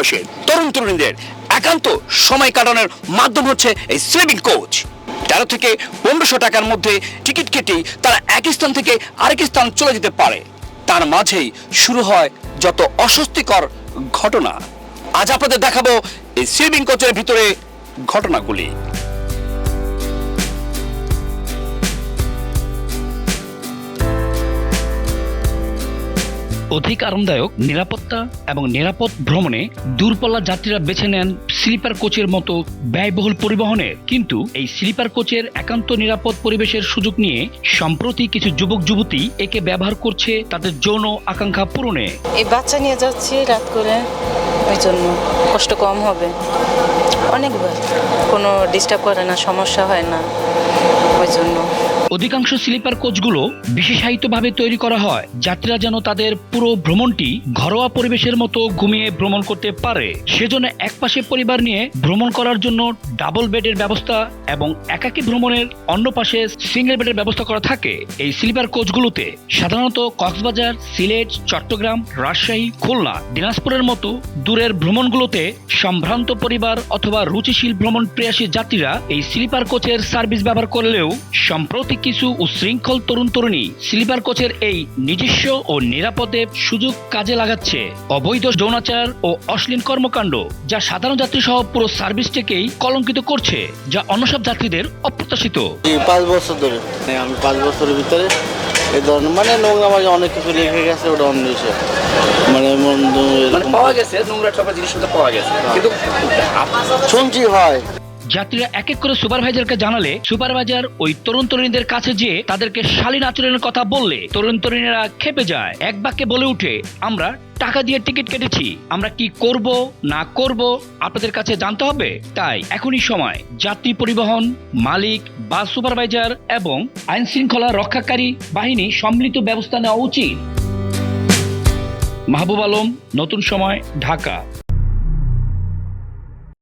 বয়সের তরুণ তরুণীদের একান্ত সময় কাটানোর মাধ্যম হচ্ছে এই স্লিপিং কোচ। তেরো থেকে পনেরোশো টাকার মধ্যে টিকিট কেটে তারা এক স্থান থেকে আরেক স্থান চলে যেতে পারে। তার মাঝেই শুরু হয় যত অস্বস্তিকর ঘটনা। আজ আপনাদের দেখাবো এই স্লিপিং কোচের ভিতরে ঘটনাগুলি। অধিক আরামদায়ক, নিরাপত্তা এবং নিরাপদ ভ্রমণে দূরপাল্লা যাত্রীরা বেছে নেন স্লিপার কোচের মতো ব্যয়বহুল পরিবহনের কিন্তু এই স্লিপার কোচের একান্ত নিরাপদ পরিবেশের সুযোগ নিয়ে সম্প্রতি কিছু যুবক যুবতী একে ব্যবহার করছে তাদের যৌন আকাঙ্ক্ষা পূরণে। এই বাচ্চা নিয়ে যাচ্ছি রাত করে, ওই জন্য কষ্ট কম হবে। অনেকবার, কোনো ডিস্টার্ব করে না, সমস্যা হয় না, ওই জন্য। অধিকাংশ স্লিপার কোচগুলো বিশেষায়িতভাবে তৈরি করা হয়, যাত্রীরা যেন তাদের পুরো ভ্রমণটি ঘরোয়া পরিবেশের মতো ঘুমিয়ে ভ্রমণ করতে পারে। সেজন্য একপাশে পরিবার নিয়ে ভ্রমণ করার জন্য ডাবল বেডের ব্যবস্থা এবং একাকী ভ্রমণের অন্য পাশে সিঙ্গেল বেডের ব্যবস্থা করা থাকে। এই স্লিপার কোচগুলোতে সাধারণত কক্সবাজার, সিলেট, চট্টগ্রাম, রাজশাহী, খুলনা, দিনাজপুরের মতো দূরের ভ্রমণগুলোতে সম্ভ্রান্ত পরিবার অথবা রুচিশীল ভ্রমণ প্রেয়াসী যাত্রীরা এই স্লিপার কোচের সার্ভিস ব্যবহার করলেও সম্প্রতি কিছু উশৃঙ্খল তরুণ তরুণী স্লিপার কোচের এই নিজস্ব ও নিরাপদে সুযোগ কাজে লাগাচ্ছে। অবৈধ যৌনাচার ও অশ্লীল কর্মকাণ্ড যা সাধারণ যাত্রী সহ পুরো সার্ভিসটিকেই কলঙ্কিত করছে যা অন্য সব যাত্রীদের অপ্রত্যাশিত। পাঁচ বছর ধরে। মানে আমি পাঁচ বছরের ভিতরে এই ধরনের মানে নোংরা মাঝে অনেক কিছু রেখে গেছে ওটা অন্য বিষয়। মানে মানে পাওয়া গেছে নোংরা টাকা জিনিসপত্র পাওয়া গেছে। কিন্তু শুনছি হয়। যাত্রীরা এক এক করে সুপারভাইজারকে জানালে সুপারভাইজার ওই তরুণ তরুণীদের কাছে যেয়ে তাদেরকে শালীন আচরণের কথা বললে তরুণ তরুণীরা খেপে যায়। এক বাক্যে বলে উঠে, আমরা টাকা দিয়ে টিকিট কেটেছি, আমরা কি করব, না করব, আপনাদের কাছে জানতে হবে? তাই এখনই সময়। যাত্রী পরিবহন, মালিক বা সুপারভাইজার এবং আইন শৃঙ্খলা রক্ষাকারী বাহিনী সম্মিলিত ব্যবস্থা নেওয়া উচিত। মাহবুব আলম, নতুন সময়, ঢাকা।